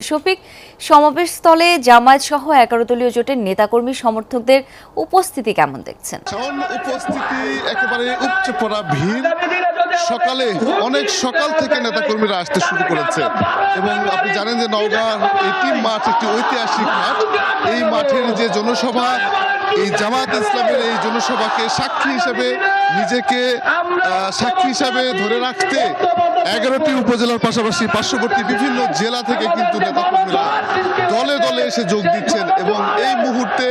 শফিক সমাবেশ স্থলে জামায়াত সহ এগারো দলীয় জোটের নেতাকর্মী সমর্থকদের উপস্থিতি কেমন দেখছেন? উপস্থিতি একেবারে উপচে পড়া ভিড় সকালে, অনেক সকাল থেকে নেতাকর্মীরা আসতে শুরু করেছে। এবং আপনি জানেন যে নওগাঁ এটি মাঠ একটি ঐতিহাসিক মাঠ। এই মাঠের যে জনসভা, এই জামায়াত ইসলামের এই জনসভাকে সাক্ষী হিসেবে নিজেকে সাক্ষী হিসাবে ধরে রাখতে এগারোটি উপজেলার পাশাপাশি পার্শ্ববর্তী বিভিন্ন জেলা থেকে কিন্তু নেতাকর্মীরা দলে এসে যোগ দিচ্ছেন এবং এই মুহূর্তে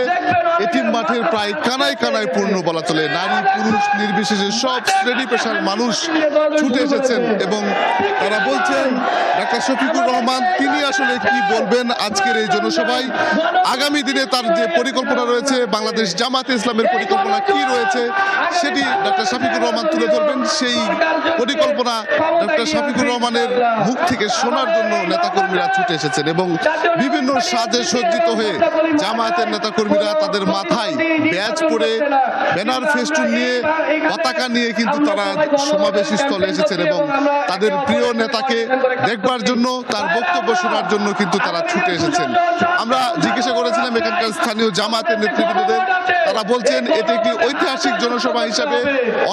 এটি মাঠের প্রায় কানায় কানায় পূর্ণ বলা চলে। নারী, পুরুষ, নির্বিশেষে সব শ্রেণি পেশার মানুষ ছুটে এসেছেন এবং তারা বলছেন, ডাক্তার শফিকুর রহমান, তিনি আসলে কি বলবেন আজকের এই জনসভায়? আগামী দিনে তার যে পরিকল্পনা রয়েছে, বাংলাদেশ জামাতে ইসলামের পরিকল্পনা কি রয়েছে, সেটি ডাক্তার শফিকুর রহমান তুলে ধরবেন। সেই পরিকল্পনা ডাক্তার শফিকুর রহমানের মুখ থেকে শোনার জন্য নেতাকর্মীরা ছুটে এসেছেন এবং বিভিন্ন সাজে সজ্জিত হয়ে জামায়াতের নেতাকর্মীরা তাদের মাথায় ব্যাজ পরে ব্যানার ফেস্টুন নিয়ে পতাকা নিয়ে কিন্তু তারা সমাবেশ স্থলে এসেছেন এবং তাদের প্রিয় নেতাকে দেখবার জন্য তার বক্তব্য শোনার জন্য কিন্তু তারা ছুটে এসেছেন। আমরা জিজ্ঞাসা করেছিলাম এখানকার স্থানীয় জামাতের নেতৃবৃন্দদের। তারা বলছেন এটি একটি ঐতিহাসিক জনসভা হিসাবে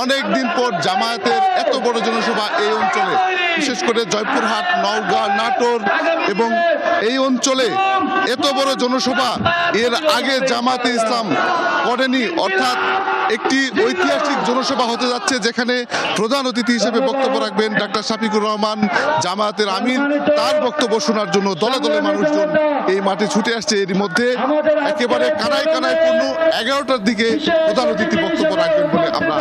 অনেক দিন পর জামায়াতের এত বড় জনসভা এই অঞ্চলে বিশেষ করে জয়পুরহাট, নওগাঁ, নাটোর এবং এই অঞ্চলে এত বড় জনসভা এর আগে জামাতে ইসলাম করেনি। অর্থাৎ একটি ঐতিহাসিক জনসভা হতে যাচ্ছে যেখানে প্রধান অতিথি হিসেবে বক্তব্য রাখবেন ডাক্তার শাফিকুর রহমান, জামায়াতের আমির। তার বক্তব্য শোনার জন্য দলে দলে মানুষজন এই মাঠে ছুটে আসছে। এর মধ্যে একেবারে কানায় কানায় পূর্ণ এগারোটার দিকে প্রধান অতিথি বক্তব্য রাখবেন বলে আমরা